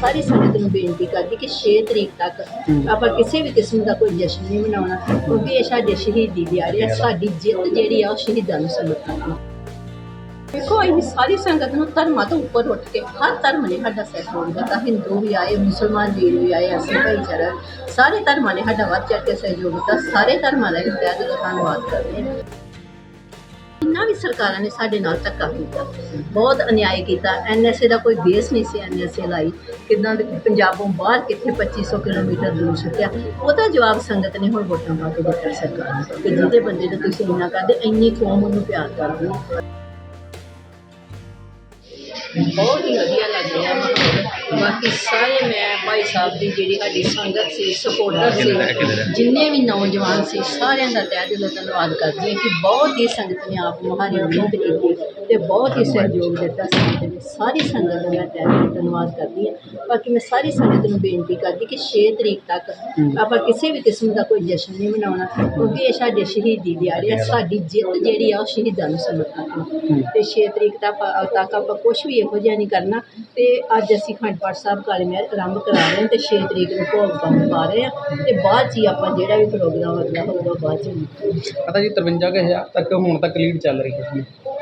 ਸਾਰੀ ਸੰਗਤ ਨੂੰ ਬੇਨਤੀ ਕਰਦੀ ਕਿ 6 ਤਰੀਕ ਤੱਕ ਆਪਾਂ ਕਿਸੇ ਵੀ ਕਿਸਮ ਦਾ ਕੋਈ ਜਸ਼ਨ ਨਹੀਂ ਮਨਾਉਣਾ ਕਿਉਂਕਿ ਇਹ ਸਾਡੇ ਸ਼ਹੀਦੀ ਦਿਹਾੜੇ ਆ ਸਾਡੀ ਜਿੱਤ ਜਿਹੜੀ ਆ ਉਹ ਸ਼ਹੀਦਾਂ ਨੂੰ ਸਮਰਪਿਤ ਹੈ ਦੇਖੋ ਇਹ ਸਾਰੀ ਸੰਗਤ ਨੂੰ ਧਰਮਾਂ ਤੋਂ ਉੱਪਰ ਉੱਠ ਕੇ ਹਰ ਧਰਮ ਨੇ ਸਾਡਾ ਸਹਿਯੋਗ ਦਿੱਤਾ ਹਿੰਦੂ ਵੀ ਆਏ ਮੁਸਲਮਾਨ ਵੀਰ ਵੀ ਆਏ ਅਸੀਂ ਭਾਈਚਾਰਾ ਸਾਰੇ ਧਰਮਾਂ ਨੇ ਸਾਡਾ ਵੱਧ ਚੜ੍ਹ ਕੇ ਸਹਿਯੋਗ ਦਿੱਤਾ ਸਾਰੇ ਧਰਮਾਂ ਦਾ ਹਿਰਦਿਆ ਧੰਨਵਾਦ ਕਰਦੇ ਹਾਂ। ਜਿੰਨਾ ਵੀ ਸਰਕਾਰਾਂ ਨੇ ਸਾਡੇ ਨਾਲ ਧੱਕਾ ਕੀਤਾ, ਬਹੁਤ ਅਨਿਆਏ ਕੀਤਾ ਐਨਐਸਏ ਦਾ ਕੋਈ ਬੇਸ ਨਹੀਂ ਸੀ ਐਨਐਸਏ ਲਾਈ, ਕਿਦਾਂ ਪੰਜਾਬੋਂ ਬਾਹਰ ਕਿੱਥੇ 2500 ਕਿਲੋਮੀਟਰ ਦੂਰ ਸੁੱਟਿਆ, ਉਹਦਾ ਜਵਾਬ ਸੰਗਤ ਨੇ ਹੁਣ ਵੋਟਾਂ ਪਾ ਕੇ ਦਿੱਤਾ ਸਰਕਾਰ ਨੂੰ, ਕਿ ਜਿਹਦੇ ਬੰਦੇ ਨੂੰ ਤੁਸੀਂ ਇੰਨਾ ਕਰਦੇ, ਇੰਨੀ ਕੌਮ ਉਹਨੂੰ ਪਿਆਰ ਕਰਦੀ ਬਹੁਤ ਹੀ ਵਧੀਆ ਲੱਗ ਰਿਹਾ ਬਾਕੀ ਸਾਰੇ ਮੈਂ ਭਾਈ ਸਾਹਿਬ ਦੀ ਜਿਹੜੀ ਸਾਡੀ ਸੰਗਤ ਸੀ ਸਪੋਰਟਰ ਸੀ, ਜਿੰਨੇ ਵੀ ਨੌਜਵਾਨ ਸੀ, ਸਾਰਿਆਂ ਦਾ ਤਹਿ ਦਿਲੋਂ ਧੰਨਵਾਦ ਕਰਦੀ ਹਾਂ ਕਿ ਬਹੁਤ ਹੀ ਸੰਗਤ ਨੇ ਆਪ ਮੁਹਾਰੀ ਮਿਹਨਤ ਕੀਤੀ। ਤੇ ਬਹੁਤ ਹੀ ਸਹਿਯੋਗ ਦਿੱਤਾ ਸੰਗਤ ਨੇ ਸਾਰੀ ਸੰਗਤ ਦਾ ਮੈਂ ਤਹਿ ਦਿਲੋਂ ਧੰਨਵਾਦ ਕਰਦੀ ਹਾਂ। ਬਾਕੀ ਮੈਂ ਸਾਰੀ ਸੰਗਤ ਨੂੰ ਬੇਨਤੀ ਕਰਦੀ ਕਿ 6 ਤਰੀਕ ਤੱਕ ਆਪਾਂ ਕਿਸੇ ਵੀ ਕਿਸਮ ਦਾ ਕੋਈ ਜਸ਼ਨ ਨਹੀਂ ਮਨਾਉਣਾ ਕਿਉਂਕਿ ਇਹ ਸਾਡੇ ਸ਼ਹੀਦੀ ਦਿਹਾੜੇ ਆ ਸਾਡੀ ਜਿੱਤ ਜਿਹੜੀ ਆ ਉਹ ਸ਼ਹੀਦਾਂ ਨੂੰ ਸਮਰਪਿਤ ਹੈ। ਤੇ 6 ਤਰੀਕ ਤੱਕ ਆਪਾਂ- ਤੱਕ ਆਪਾਂ ਕੁਝ ਵੀ ਇਹੋ ਜਿਹਾ ਨਹੀਂ ਕਰਨਾ। ਤੇ ਅੱਜ ਅਸੀਂ ਖੰਡ ਪਾਠ ਸਾਹਿਬ ਕਾਲੇ ਮਹਿਰ ਆਰੰਭ ਕਰਾ ਰਹੇ ਹਾਂ ਤੇ 6 ਤਰੀਕ ਨੂੰ ਭੋਗ ਕੰਮ ਪਾ ਰਹੇ ਹਾਂ ਤੇ ਬਾਅਦ ਹੀ ਆਪਾਂ ਜਿਹੜਾ ਵੀ ਪ੍ਰੋਗਰਾਮ ਅਗਲਾ ਹੋਊਗਾ ਬਾਅਦ 'ਚ ਪਤਾ ਜੀ 53 ਕੁ ਹਜ਼ਾਰ ਤੱਕ ਹੁਣ ਤੱਕ ਲੀਡ ਚੱਲ ਰਹੀ ਹੈ ਜੀ।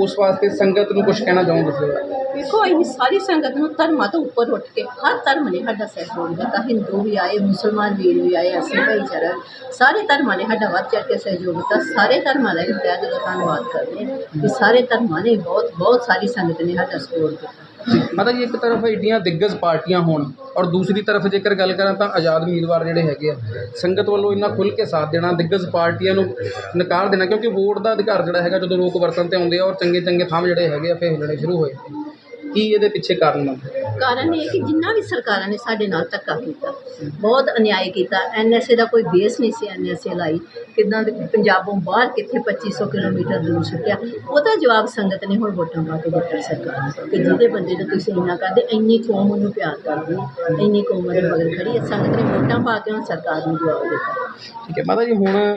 ਉਸ ਵਾਸਤੇ ਸੰਗਤ ਨੂੰ ਕੁਝ ਕਹਿਣਾ ਚਾਹੁੰਦੇ ਤੁਸੀਂ ਦੇਖੋ, ਇਹ ਸਾਰੀ ਸੰਗਤ ਨੂੰ ਧਰਮਾਂ ਤੋਂ ਉੱਪਰ ਉੱਠ ਕੇ ਹਰ ਧਰਮ ਨੇ ਸਾਡਾ ਸਹਿਯੋਗ ਦਿੱਤਾ। ਹਿੰਦੂ ਵੀ ਆਏ, ਮੁਸਲਮਾਨ ਵੀਰ ਵੀ ਆਏ, ਅਸੀਂ ਭਾਈਚਾਰਾ ਸਾਰੇ ਧਰਮਾਂ ਨੇ ਸਾਡਾ ਵੱਧ ਚੜ੍ਹ ਕੇ ਸਹਿਯੋਗ ਦਿੱਤਾ। ਸਾਰੇ ਧਰਮਾਂ ਦਾ ਹਿਰਦਿਆ ਦਿਲੋਂ ਧੰਨਵਾਦ ਕਰਦੇ ਹਾਂ। ਕਿ ਸਾਰੇ ਧਰਮਾਂ ਨੇ ਬਹੁਤ ਬਹੁਤ ਸਾਰੀ ਸੰਗਤ ਨੇ ਸਾਡਾ ਸਪੋਰਟ ਕੀਤਾ ਮਾਤਾ ਜੀ, ਇੱਕ ਤਰਫ ਏਡੀਆਂ ਦਿੱਗਜ ਪਾਰਟੀਆਂ ਹੋਣ ਔਰ ਦੂਸਰੀ ਤਰਫ ਜੇਕਰ ਗੱਲ ਕਰਾਂ ਤਾਂ ਆਜ਼ਾਦ ਉਮੀਦਵਾਰ ਜਿਹੜੇ ਹੈਗੇ ਆ, ਸੰਗਤ ਵੱਲੋਂ ਇੰਨਾ ਖੁੱਲ੍ਹ ਕੇ ਸਾਥ ਦੇਣਾ, ਦਿੱਗਜ ਪਾਰਟੀਆਂ ਨੂੰ ਨਕਾਰ ਦੇਣਾ, ਕਿਉਂਕਿ ਵੋਟ ਦਾ ਅਧਿਕਾਰ ਜਿਹੜਾ ਹੈਗਾ ਜਦੋਂ ਲੋਕ ਵਰਤਨ ਤੇ ਆਉਂਦੇ ਆ ਔਰ ਚੰਗੇ ਚੰਗੇ ਥਾਂ ਜਿਹੜੇ ਹੈਗੇ ਆ, ਫੇਰ ਹਿੱਲਣੇ ਸ਼ੁਰੂ ਹੋਏ। ਕੀ ਇਹਦੇ ਪਿੱਛੇ ਕਾਰਨ ਮੰਨਦੇ ਕਾਰਨ ਇਹ ਕਿ ਜਿੰਨਾ ਵੀ ਸਰਕਾਰਾਂ ਨੇ ਸਾਡੇ ਨਾਲ ਧੱਕਾ ਕੀਤਾ, ਬਹੁਤ ਅਨਿਆਏ ਕੀਤਾ ਐਨਐਸਏ ਦਾ ਕੋਈ ਬੇਸ ਨਹੀਂ ਸੀ ਐਨਐਸਏ ਲਾਈ, ਕਿਦਾਂ ਦੇ ਪੰਜਾਬੋਂ ਬਾਹਰ ਕਿੱਥੇ 2500 ਕਿਲੋਮੀਟਰ ਦੂਰ ਸੁੱਟਿਆ ਉਹਦਾ ਜਵਾਬ ਸੰਗਤ ਨੇ ਹੁਣ ਵੋਟਾਂ ਪਾ ਕੇ ਦਿੱਤਾ ਸਰਕਾਰ ਨੂੰ ਕਿ ਜਿਹਦੇ ਬੰਦੇ ਨੂੰ ਤੁਸੀਂ ਇੰਨਾ ਕਰਦੇ, ਇੰਨੀ ਕੌਮ ਉਹਨੂੰ ਪਿਆਰ ਕਰਦੀ ਹੈ ਇੰਨੀ ਕੌਮ ਉਹਦੇ ਮਗਰ ਖੜੀ ਹੈ, ਸੰਗਤ ਨੇ ਵੋਟਾਂ ਪਾ ਕੇ ਹੁਣ ਸਰਕਾਰ ਨੂੰ ਜਵਾਬ ਦਿੱਤਾ। ਠੀਕ ਹੈ, ਮਾਤਾ ਜੀ, ਹੁਣ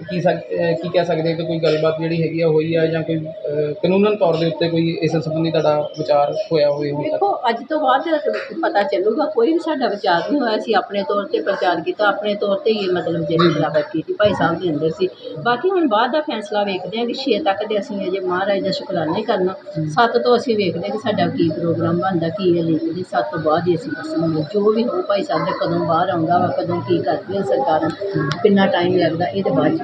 ਕੀ ਸਕ ਕੀ ਕਹਿ ਸਕਦੇ ਕਿ ਕੋਈ ਗੱਲਬਾਤ ਜਿਹੜੀ ਹੈਗੀ ਆ ਹੋਈ ਆ ਜਾਂ ਕੋਈ ਕਾਨੂੰਨਨ ਤੌਰ ਦੇ ਉੱਤੇ ਕੋਈ ਇਸ ਸੰਬੰਧੀ ਤੁਹਾਡਾ ਵਿਚਾਰ ਹੋਇਆ ਹੋਵੇ ਹੁਣ ਤੱਕ? ਦੇਖੋ ਅੱਜ ਤੋਂ ਬਾਅਦ ਪਤਾ ਚੱਲੂਗਾ ਕੋਈ ਵੀ ਸਾਡਾ ਵਿਚਾਰ ਨਹੀਂ ਹੋਇਆ ਸੀ ਆਪਣੇ ਤੌਰ ਤੇ ਪ੍ਰਚਾਰ ਕੀਤਾ ਆਪਣੇ ਤੌਰ ਤੇ ਹੀ ਇਹ ਮਤਲਬ ਜਿਹੜੀ ਖਿਲਾਫਤ ਕੀਤੀ ਭਾਈ ਸਾਹਿਬ ਦੇ ਅੰਦਰ ਸੀ। ਬਾਕੀ ਹੁਣ ਬਾਅਦ ਦਾ ਫੈਸਲਾ ਵੇਖਦੇ ਹਾਂ ਕਿ 6 ਤੱਕ ਦੇ ਅਸੀਂ ਅਜੇ ਮਹਾਰਾਜ ਦਾ ਸ਼ੁਕਰਾਨਾ ਹੀ ਕਰਨਾ। 7 ਤੋਂ ਅਸੀਂ ਵੇਖਦੇ ਕਿ ਸਾਡਾ ਕੀ ਪ੍ਰੋਗਰਾਮ ਬਣਦਾ ਕੀ ਹੈ ਲਿਖਦੇ 7 ਤੋਂ ਬਾਅਦ ਹੀ ਅਸੀਂ ਦੱਸਾਂਗੇ। ਜੋ ਵੀ ਹੋ ਭਾਈ ਸਾਹਿਬ ਦੇ ਕਦੋਂ ਬਾਹਰ ਆਉਂਦਾ ਵਾ ਕਦੋਂ ਕੀ ਕਰਦੀਆਂ ਸਰਕਾਰਾਂ ਕਿੰਨਾ ਟਾਈਮ ਲੱਗਦਾ ਇਹਦੇ ਬਾਅਦ ਚ